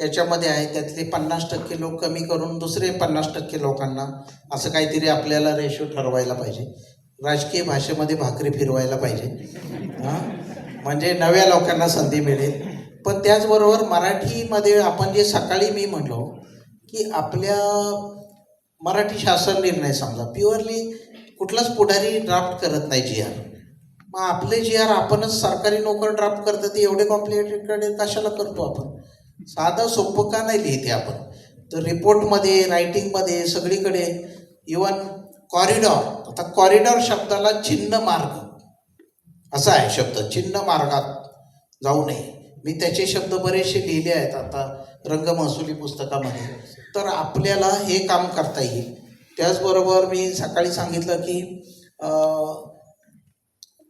याच्यामध्ये आहे त्यातले पन्नास टक्के लोक कमी करून दुसरे पन्नास टक्के लोकांना असं काहीतरी आपल्याला रेशो ठरवायला पाहिजे. राजकीय भाषेमध्ये भाकरी फिरवायला पाहिजे. हां? म्हणजे नव्या लोकांना संधी मिळेल. पण त्याचबरोबर मराठीमध्ये आपण जे सकाळी मी म्हणलो की आपल्या मराठी शासन निर्णय समजा प्युअरली कुठलाच पुढारी ड्राफ्ट करत नाही जी आर मग आपले जी आर आपणच सरकारी नोकर ड्राफ्ट करतात ते एवढे कॉम्प्लिकेटेड कशाला करतो आपण? साधं सोपं का नाही लिहिते आपण? तर रिपोर्टमध्ये रायटिंगमध्ये सगळीकडे इवन कॉरिडॉर आता कॉरिडॉर शब्दाला चिन्ह मार्ग. असा आहे शब्द चिन्ह मार्गात जाऊ नये. मी त्याचे शब्द बरेचसे लिहिले आहेत आता रंग महसुली पुस्तकामध्ये. तर आपल्याला हे काम करता येईल. त्याचबरोबर मी सकाळी सांगितलं की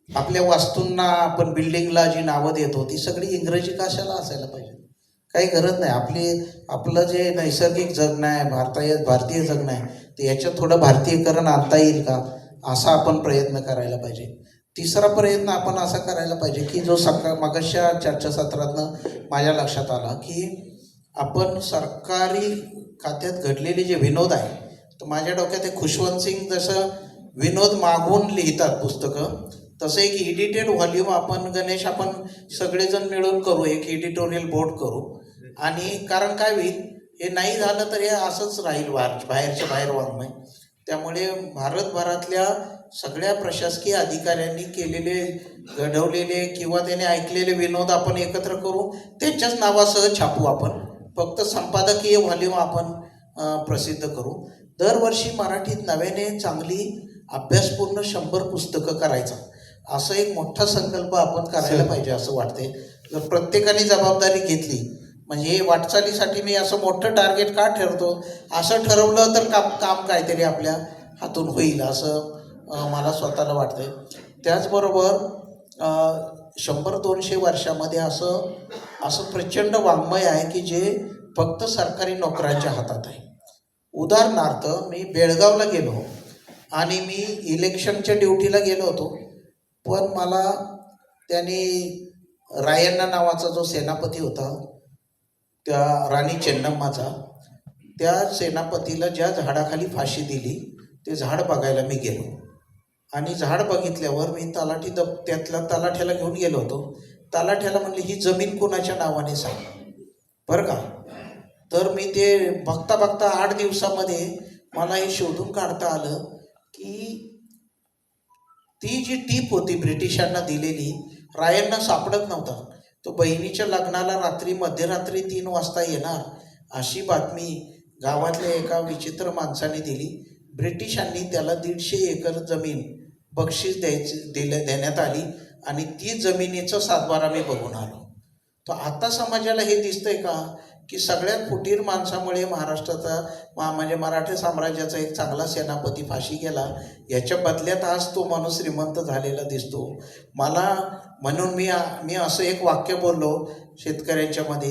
आपल्या वास्तूंना आपण बिल्डिंगला जी नावं देतो ती सगळी इंग्रजी कशाला असायला पाहिजे? काही गरज नाही. आपली आपलं जे नैसर्गिक जगणं आहे भारतीय भारतीय जगणं आहे ते याच्यात थोडं भारतीयकरण आणता येईल का? असा आपण प्रयत्न करायला पाहिजे. तिसरा प्रयत्न आपण असा करायला पाहिजे की जो सकाळ मागच्या चर्चासत्रातनं माझ्या लक्षात आला की आपण सरकारी खात्यात घडलेले जे विनोद आहे तर माझ्या डोक्यात हे खुशवंत सिंग जसं विनोद मागून लिहितात पुस्तकं तसं एक एडिटेड व्हॉल्यूम आपण गणेश आपण सगळेजण मिळून करू एक एडिटोरियल बोर्ड करू. आणि कारण काय होईल हे नाही झालं तर हे असंच राहील बाहेर बाहेरच्या बाहेर वाङ्मय. त्यामुळे भारतभरातल्या सगळ्या प्रशासकीय अधिकाऱ्यांनी केलेले घडवलेले किंवा त्याने ऐकलेले विनोद आपण एकत्र करू. त्यांच्याच नावासह छापू आपण. फक्त संपादकीय व्हॉल्यूम आपण प्रसिद्ध करू. दरवर्षी मराठीत नव्याने चांगली अभ्यासपूर्ण शंभर पुस्तकं करायचं. असं एक मोठा संकल्प आपण करायला पाहिजे असं वाटते जर प्रत्येकाने जबाबदारी घेतली म्हणजे वाटचालीसाठी मी असं मोठं टार्गेट का ठरवतो असं ठरवलं तर काम काम काहीतरी आपल्या हातून होईल असं मला स्वतःला वाटतंय. त्याचबरोबर शंभर दोनशे वर्षामध्ये असं असं प्रचंड वाङ्मय आहे की जे फक्त सरकारी नोकऱ्यांच्या हातात आहे. उदाहरणार्थ मी बेळगावला गेलो आणि मी इलेक्शनच्या ड्युटीला गेलो होतो. पण मला त्याने रायण्णा नावाचा जो सेनापती होता त्या राणी चेन्नम्माचा त्या सेनापतीला ज्या झाडाखाली फाशी दिली ते झाड बघायला मी गेलो. आणि झाड बघितल्यावर मी तलाठी दप त्यातल्या तलाठ्याला घेऊन गेलो होतो. तलाठ्याला म्हणले ही जमीन कोणाच्या नावाने सांग? बरं का? तर मी ते बघता बघता आठ दिवसामध्ये मला हे शोधून काढता आलं की ती जी टीप होती ब्रिटिशांना दिलेली रायांना सापडत नव्हता. तो बहिणीच्या लग्नाला रात्री मध्यरात्री तीन वाजता येणार अशी बातमी गावातल्या एका विचित्र माणसाने दिली. ब्रिटिशांनी त्याला दीडशे एकर जमीन बक्षीस द्यायची दिल्या देण्यात आली आणि ती जमिनीचं सातबारा मी बघून आलो. तर आता समाजाला हे दिसतंय का? की सगळ्यात फुटीर माणसामुळे महाराष्ट्राचा मा- म्हणजे मराठी साम्राज्याचा एक चांगला सेनापती फाशी गेला. याच्या बदल्यात आज तो माणूस श्रीमंत झालेला दिसतो. मला म्हणून मी मी असं एक वाक्य बोललो शेतकऱ्यांच्यामध्ये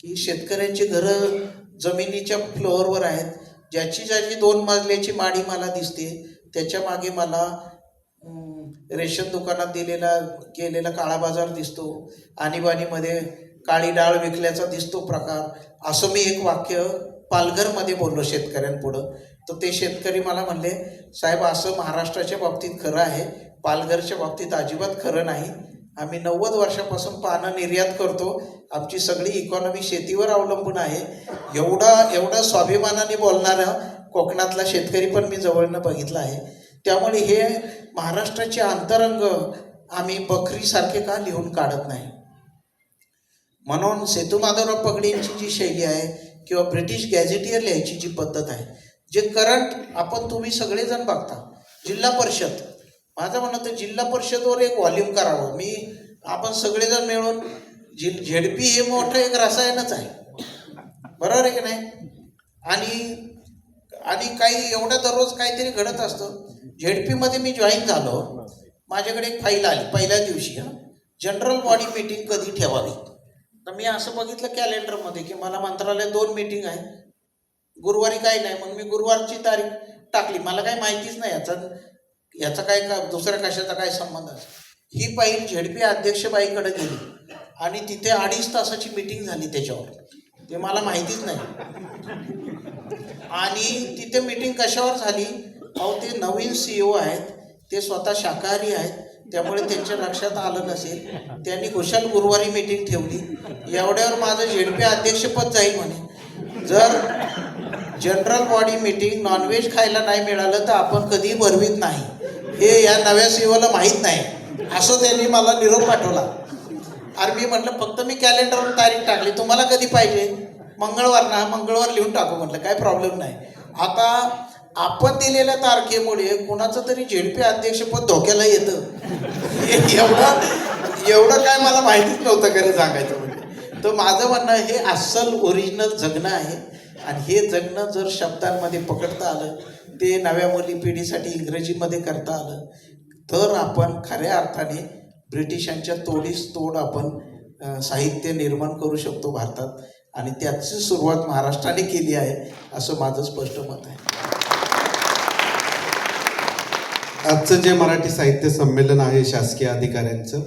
की शेतकऱ्यांची घरं जमिनीच्या फ्लोअरवर आहेत. ज्याची ज्याची दोन मजल्याची माडी मला दिसते त्याच्यामागे मला रेशन दुकानात दिलेला केलेला काळा बाजार दिसतो. आणीबाणीमध्ये काळी डाळ विकल्याचा दिसतो प्रकार. असं मी एक वाक्य पालघरमध्ये बोललो शेतकऱ्यांपुढं. तर ते शेतकरी मला म्हणले साहेब असं महाराष्ट्राच्या बाबतीत खरं आहे. पालघरच्या बाबतीत अजिबात खरं नाही. आम्ही नव्वद वर्षापासून पानं निर्यात करतो. आमची सगळी इकॉनॉमी शेतीवर अवलंबून आहे. एवढा एवढा स्वाभिमानाने बोलणारा कोकणातला शेतकरी पण मी जवळनं बघितला आहे. त्यामुळे हे महाराष्ट्राचे अंतरंग आम्ही बकरीसारखे का लिहून काढत नाही? म्हणून सेतू माधवराव पगडींची जी शैली आहे किंवा ब्रिटिश गॅझेटियर लिहायची जी पद्धत आहे जे करंट आपण तुम्ही सगळेजण बघता जिल्हा परिषद. माझं म्हणणं तर जिल्हा परिषदवर एक व्हॉल्यूम करावं. मी आपण सगळेजण मिळून जिल झेडपी हे मोठं एक रसायनच आहे. बरोबर आहे की नाही? आणि आणि काही एवढं दररोज काहीतरी घडत असतं. झेडपीमध्ये मी जॉईन झालो. माझ्याकडे एक फाईल आली पहिल्या दिवशी. हा. जनरल बॉडी मीटिंग कधी ठेवावी? तर मी असं बघितलं कॅलेंडरमध्ये की मला मंत्रालयात दोन मीटिंग आहे गुरुवारी काही नाही मग मी गुरुवारची तारीख टाकली. मला काही माहितीच नाही याचा. याचा काय का दुसऱ्या कशाचा काय संबंध आहे? ही फाईल झेडपी अध्यक्षबाईकडे गेली आणि तिथे अडीच तासाची मीटिंग झाली त्याच्यावर. ते मला माहितीच नाही. आणि तिथे मीटिंग कशावर झाली? अहो ते नवीन सी ओ आहेत. ते स्वतः शाकाहारी आहेत. त्यामुळे त्यांच्या लक्षात आलं नसेल. त्यांनी कुशाल गुरुवारी मीटिंग ठेवली. एवढ्यावर माझं झेडपी अध्यक्षपद जाईल म्हणे. जर जनरल बॉडी मीटिंग नॉनव्हेज खायला नाही मिळालं तर आपण कधीही भरवीत नाही. हे या नव्या सेवाला माहीत नाही. असं त्यांनी मला निरोप पाठवला. अरे मी म्हटलं फक्त मी कॅलेंडरवर तारीख टाकली. तुम्हाला कधी पाहिजे? मंगळवार ना. मंगळवार लिहून टाकू. म्हटलं काय प्रॉब्लेम नाही. आता आपण दिलेल्या तारखेमुळे कुणाचं तरी झेडपी अध्यक्षपद धोक्याला येतं. एवढं एवढं काय मला माहितीच नव्हतं खरं सांगायचं म्हणजे. तर माझं म्हणणं हे अस्सल ओरिजिनल जगणं आहे. आणि हे जगणं जर शब्दांमध्ये पकडता आलं ते नव्या मुली पिढीसाठी इंग्रजीमध्ये करता आलं तर आपण खऱ्या अर्थाने ब्रिटिशांच्या तोडीस तोड आपण साहित्य निर्माण करू शकतो भारतात. आणि त्याची सुरुवात महाराष्ट्राने केली आहे असं माझं स्पष्ट मत आहे. आजचं जे मराठी साहित्य संमेलन आहे शासकीय अधिकाऱ्यांचं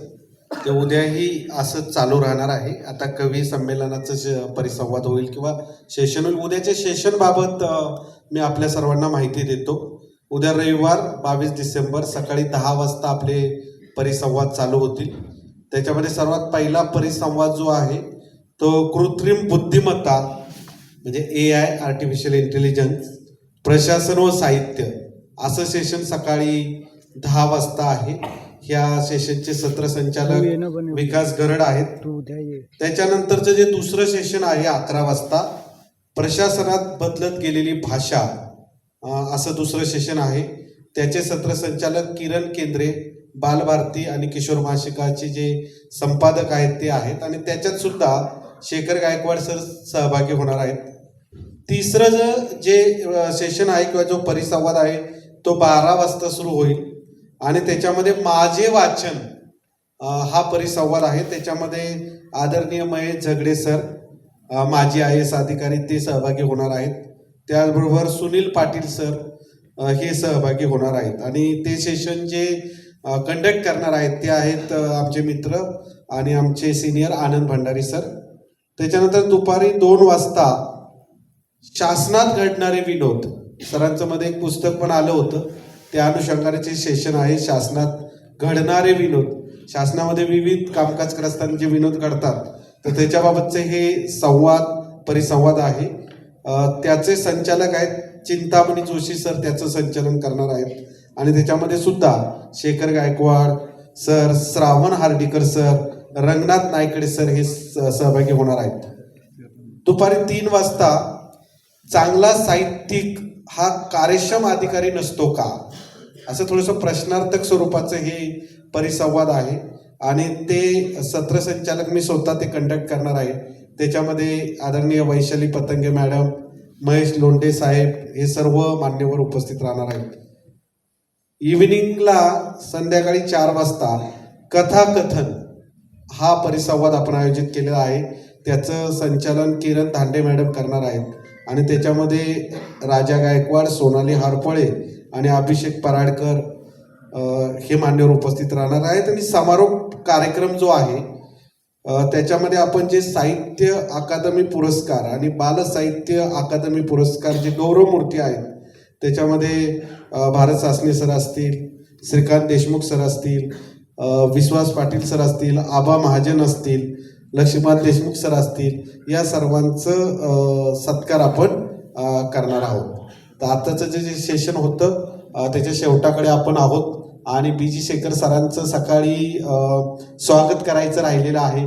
ते उद्याही असं चालू राहणार आहे. आता कवी संमेलनाचं श- परिसंवाद होईल किंवा सेशन होईल. उद्याच्या सेशनबाबत मी आपल्या सर्वांना माहिती देतो. उद्या रविवार बावीस डिसेंबर सकाळी दहा वाजता आपले परिसंवाद चालू होतील. त्याच्यामध्ये सर्वात पहिला परिसंवाद जो आहे तो कृत्रिम बुद्धिमत्ता म्हणजे ए आय आर्टिफिशियल इंटेलिजन्स प्रशासन व साहित्य असं सेशन सकाळी दहा वाजता आहे. ह्या सेशनचे सत्र संचालक विकास गरड आहेत. त्याच्यानंतरचं जे दुसरं सेशन आहे अकरा वाजता प्रशासनात बदलत गेलेली भाषा असं दुसरं सेशन आहे. त्याचे सत्र संचालक किरण केंद्रे बालभारती आणि किशोर मासिकाचे जे संपादक आहेत ते आहेत. आणि त्याच्यात सुद्धा शेखर गायकवाड सर सहभागी होणार आहेत. तिसरं ज- सेशन आहे किंवा जो परिसंवाद आहे तो बारा वाजता सुरू होईल. आणि त्याच्यामध्ये माझे वाचन हा परिसंवाद आहे. त्याच्यामध्ये आदरणीय महेश झगडे सर माजी आय एस अधिकारी ते सहभागी होणार आहेत. त्याचबरोबर सुनील पाटील सर हे सहभागी होणार आहेत. आणि ते सेशन जे कंडक्ट करणार आहेत ते आहेत आमचे मित्र आणि आमचे सिनियर आनंद भंडारी सर. त्याच्यानंतर दुपारी दोन वाजता शासनात घडणारे विनोद सरांचं मध्ये एक पुस्तक पण आलं होतं. त्या अनुषंगाने सेशन आहे शासनात घडणारे विनोद शासनामध्ये विविध कामकाज करत असताना जे विनोद घडतात तर त्याच्याबाबतचे हे संवाद परिसंवाद आहे. त्याचे संचालक आहेत चिंतामणी जोशी सर त्याचं संचालन करणार आहेत. आणि त्याच्यामध्ये सुद्धा Shekhar Gaikwad sir Shravan Hardikar sir Ranganath Naikade sir हे स- सहभागी होणार आहेत. दुपारी तीन वाजता चांगला साहित्यिक हा कार्यक्षम अधिकारी नसतो का? असं थोडंसं प्रश्नार्थक स्वरूपाचं हे परिसंवाद आहे. आणि ते सत्र संचालक मी स्वतः ते कंडक्ट करणार आहे. त्याच्यामध्ये आदरणीय वैशाली पतंगे मॅडम महेश लोंडे साहेब हे सर्व मान्यवर उपस्थित राहणार आहेत. इव्हिनिंगला संध्याकाळी चार वाजता कथाकथन हा परिसंवाद आपण आयोजित केलेला आहे. त्याचं संचालन किरण धांडे मॅडम करणार आहेत. आणि त्याच्यामध्ये राजा गायकवाड सोनाली हारपळे आणि अभिषेक पराडकर हे मान्यवर उपस्थित राहणार आहेत. आणि समारोप कार्यक्रम जो आहे त्याच्यामध्ये आपण जे साहित्य अकादमी पुरस्कार आणि बाल साहित्य अकादमी पुरस्कार जे गौरवमूर्ती आहेत त्याच्यामध्ये भारत सासने सर असतील श्रीकांत देशमुख सर असतील विश्वास पाटील सर असतील आबा महाजन असतील लक्ष्मण देशमुख सर असतील या सर्वांचं सत्कार आपण करणार आहोत. तर आताचं जे जे सेशन होतं त्याच्या शेवटाकडे आपण आहोत. आणि बी जी. शेखर सरांचं सकाळी स्वागत करायचं राहिलेलं आहे.